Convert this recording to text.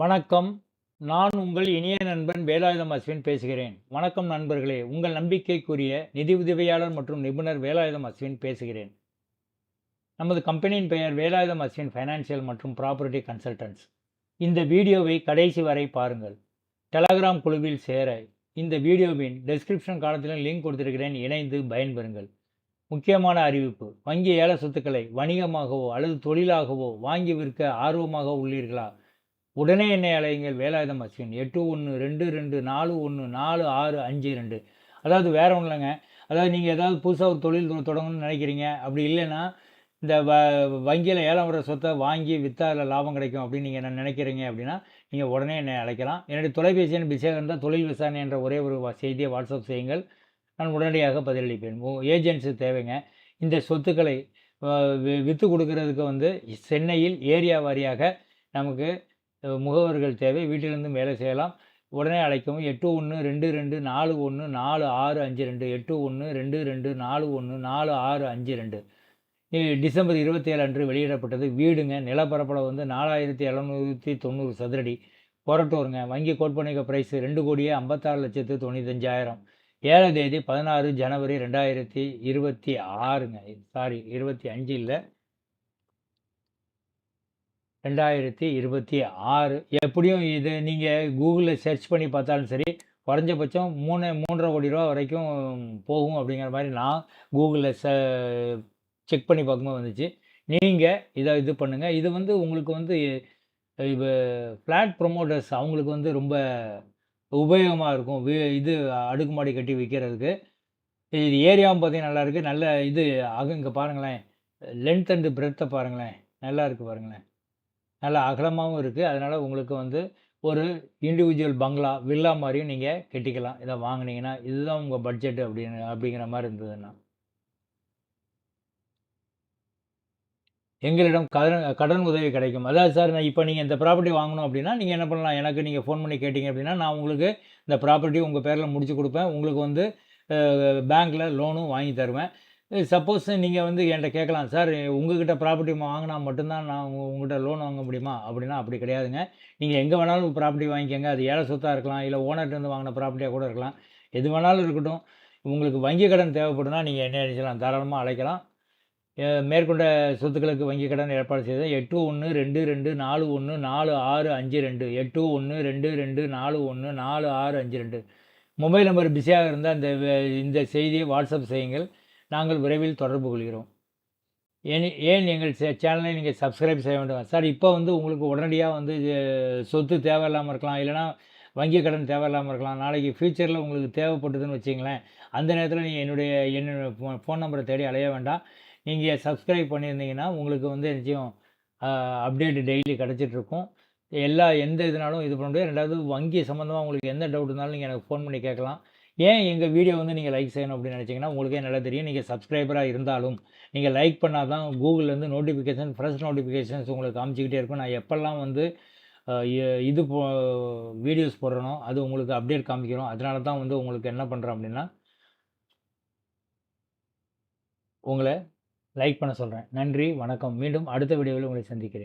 வணக்கம். நான் உங்கள் இனிய நண்பன் வேலாயுதம் அஸ்வின் பேசுகிறேன். வணக்கம் நண்பர்களே. உங்கள் நம்பிக்கைக்குரிய நிதி உதவியாளர் மற்றும் நிபுணர் வேலாயுதம் அஸ்வின் பேசுகிறேன். நமது கம்பெனியின் பெயர் வேலாயுதம் அஸ்வின் ஃபைனான்சியல் மற்றும் ப்ராப்பர்ட்டி கன்சல்டன்ட்ஸ் இந்த வீடியோவை கடைசி வரை பாருங்கள். டெலகிராம் குழுவில் சேர இந்த வீடியோவின் டெஸ்கிரிப்ஷன் காலத்திலும் லிங்க் கொடுத்திருக்கிறேன். இணைந்து பயன்பெறுங்கள். முக்கியமான அறிவிப்பு. வங்கி ஏல சொத்துக்களை வணிகமாகவோ அல்லது தொழிலாகவோ வாங்கி விற்க ஆர்வமாக உள்ளீர்களா? உடனே என்னை அலையுங்கள் வேலாயுதம் அஸ்வின் எட்டு ஒன்று ரெண்டு ரெண்டு நாலு ஒன்று நாலு ஆறு அஞ்சு ரெண்டு. அதாவது வேற ஒன்றும் இல்லைங்க. அதாவது நீங்கள் ஏதாவது புதுசாக ஒரு தொழில் தொடங்கணும்னு நினைக்கிறீங்க. அப்படி இல்லைன்னா இந்த வ வங்கியில் ஏலம் வர சொத்தை வாங்கி விற்றா அதில் லாபம் கிடைக்கும் அப்படின்னு நீங்கள் என்ன நினைக்கிறீங்க அப்படின்னா நீங்கள் உடனே என்னை அழைக்கலாம். என்னுடைய தொலைபேசி எண் பிஸியாக தான் தொழில் விசாரணை என்ற ஒரே ஒரு செய்தியை வாட்ஸ்அப் செய்யுங்கள். நான் உடனடியாக பதிலளிப்பேன். ஏஜென்ட்ஸு தேவைங்க. இந்த சொத்துக்களை விற்று கொடுக்கறதுக்கு வந்து சென்னையில் ஏரியா வாரியாக நமக்கு முகவர்கள் தேவை. வீட்டிலிருந்தும் வேலை செய்யலாம். உடனே அழைக்கவும். எட்டு ஒன்று ரெண்டு ரெண்டு நாலு ஒன்று நாலு ஆறு அஞ்சு ரெண்டு எட்டு ஒன்று ரெண்டு ரெண்டு நாலு ஒன்று நாலு ஆறு அஞ்சு ரெண்டு. டிசம்பர் டிசம்பர் இருபத்தேழு அன்று வெளியிடப்பட்டது வீடுங்க. நிலப்பரப்பளவு வந்து நாலாயிரத்தி எழுநூற்றி தொண்ணூறு சதுரடி. கொரட்டூருங்க வங்கி கோட்பணிக ப்ரைஸு ரெண்டு கோடியே ஐம்பத்தாறு லட்சத்து தொண்ணூத்தஞ்சாயிரம். ஏழு தேதி பதினாறு ஜனவரி ரெண்டாயிரத்தி இருபத்தி ஆறுங்க. சாரி இருபத்தி அஞ்சு இல்லை. ரெண்டாயிரத்தி இருபத்தி ஆறு. எப்படியும் இது நீங்கள் கூகுளில் சர்ச் பண்ணி பார்த்தாலும் சரி குறைஞ்சபட்சம் மூணு மூன்றரை கோடி ரூபா வரைக்கும் போகும் அப்படிங்கிற மாதிரி நான் கூகுளில் ச செக் பண்ணி பார்க்கும்போது வந்துச்சு. நீங்கள் இதை இது பண்ணுங்கள் இது வந்து உங்களுக்கு வந்து இப்போ ஃப்ளாட் ப்ரொமோட்டர்ஸ் அவங்களுக்கு வந்து ரொம்ப உபயோகமாக இருக்கும். வி இது அடுக்குமாடி கட்டி விற்கிறதுக்கு இது ஏரியாவும் பார்த்தீங்கன்னா நல்லாயிருக்கு நல்ல இது அக இங்கே பாருங்களேன். லென்த் அண்டு பிரெத்தை பாருங்களேன். நல்லா இருக்குது பாருங்களேன். நல்லா அகலமாகவும் இருக்குது அதனால் உங்களுக்கு வந்து ஒரு இண்டிவிஜுவல் பங்களா வில்லா மாதிரியும் நீங்கள் கட்டிக்கலாம். இதை வாங்கினீங்கன்னா இதுதான் உங்கள் பட்ஜெட் அப்படின்னு அப்படிங்கிற மாதிரி இருந்ததுன்னா. எங்களிடம் கடன் கடன் உதவி கிடைக்கும். அதாவது சார் நான் இப்போ நீங்கள் இந்த ப்ராப்பர்ட்டி வாங்கணும் அப்படின்னா நீங்கள் என்ன பண்ணலாம்? எனக்கு நீங்கள் ஃபோன் பண்ணி கேட்டிங்க அப்படின்னா நான் உங்களுக்கு இந்த ப்ராப்பர்ட்டி உங்கள் பேரில் முடிச்சு கொடுப்பேன். உங்களுக்கு வந்து பேங்க்கில் லோனும் வாங்கி தருவேன். சப்போஸ் நீங்கள் வந்து என்கிட்ட கேட்கலாம் சார் உங்ககிட்ட ப்ராப்பர்ட்டி வாங்கினா மட்டும்தான் நான் உங்கள் உங்கள்கிட்ட லோன் வாங்க முடியுமா? அப்படின்னா அப்படி கிடையாதுங்க. நீங்கள் எங்கே வேணாலும் ப்ராப்பர்ட்டி வாங்கிக்கோங்க. அது ஏழை சொத்தாக இருக்கலாம் இல்லை ஓனர்கிட்டருந்து வாங்கின ப்ராப்பர்ட்டியாக கூட இருக்கலாம். எது வேணாலும் இருக்கட்டும். உங்களுக்கு வங்கி கடன் தேவைப்படுனா நீங்கள் என்ன அழைக்கலாம் தாராளமாக அழைக்கலாம். மேற்கொண்ட சொத்துக்களுக்கு வங்கி கடன் ஏற்பாடு செய்த எட்டு ஒன்று ரெண்டு ரெண்டு நாலு ஒன்று நாலு ஆறு அஞ்சு ரெண்டு. எட்டு ஒன்று ரெண்டு ரெண்டு நாலு ஒன்று நாலு ஆறு அஞ்சு ரெண்டு. மொபைல் நம்பர் பிஸியாக இருந்தால் இந்த இந்த செய்தியை வாட்ஸ்அப் செய்யுங்கள். நாங்கள் விரைவில் தொடர்பு கொள்கிறோம். ஏன் ஏன் எங்கள் சே- சேனலை நீங்கள் சப்ஸ்கிரைப் செய்ய வேண்டும்? சார் இப்போ வந்து உங்களுக்கு உடனடியாக வந்து சொத்து தேவையில்லாமல் இருக்கலாம் இல்லைனா வங்கி கடன் தேவையில்லாமல் இருக்கலாம். நாளைக்கு ஃப்யூச்சரில் உங்களுக்கு தேவைப்பட்டதுன்னு வச்சிங்களேன் அந்த நேரத்தில் நீங்கள் என்னுடைய என்னுடைய ஃபோன் நம்பரை தேடி அலைய வேண்டாம். நீங்கள் சப்ஸ்கிரைப் பண்ணியிருந்தீங்கன்னா உங்களுக்கு வந்து நிச்சயம் அப்டேட் டெய்லி கிடச்சிட்ருக்கும். எல்லா எந்த இதுனாலும் இது பண்ண முடியாது ரெண்டாவது வங்கி சம்மந்தமாக உங்களுக்கு எந்த டவுட் இருந்தாலும் நீங்கள் எனக்கு ஃபோன் பண்ணி கேட்கலாம். ஏன் எங்கள் வீடியோ வந்து நீங்கள் லைக் செய்யணும் அப்படின்னு நினச்சிங்கன்னா உங்களுக்கே நல்லா தெரியும். நீங்கள் சப்ஸ்கிரைபராக இருந்தாலும் நீங்கள் லைக் பண்ணால் தான் கூகுள்லேருந்து நோட்டிஃபிகேஷன் ஃப்ரெஷ் நோட்டிஃபிகேஷன்ஸ் உங்களுக்கு காமிச்சிக்கிட்டே இருக்கும். நான் எப்போல்லாம் வந்து இது போ வீடியோஸ் போடுறனோ அது உங்களுக்கு அப்டேட் காமிக்கிறோம். அதனால தான் வந்து உங்களுக்கு என்ன பண்ணுறோம் அப்படின்னா உங்களை லைக் பண்ண சொல்கிறேன் நன்றி வணக்கம். மீண்டும் அடுத்த வீடியோவில் உங்களை சந்திக்கிறேன்.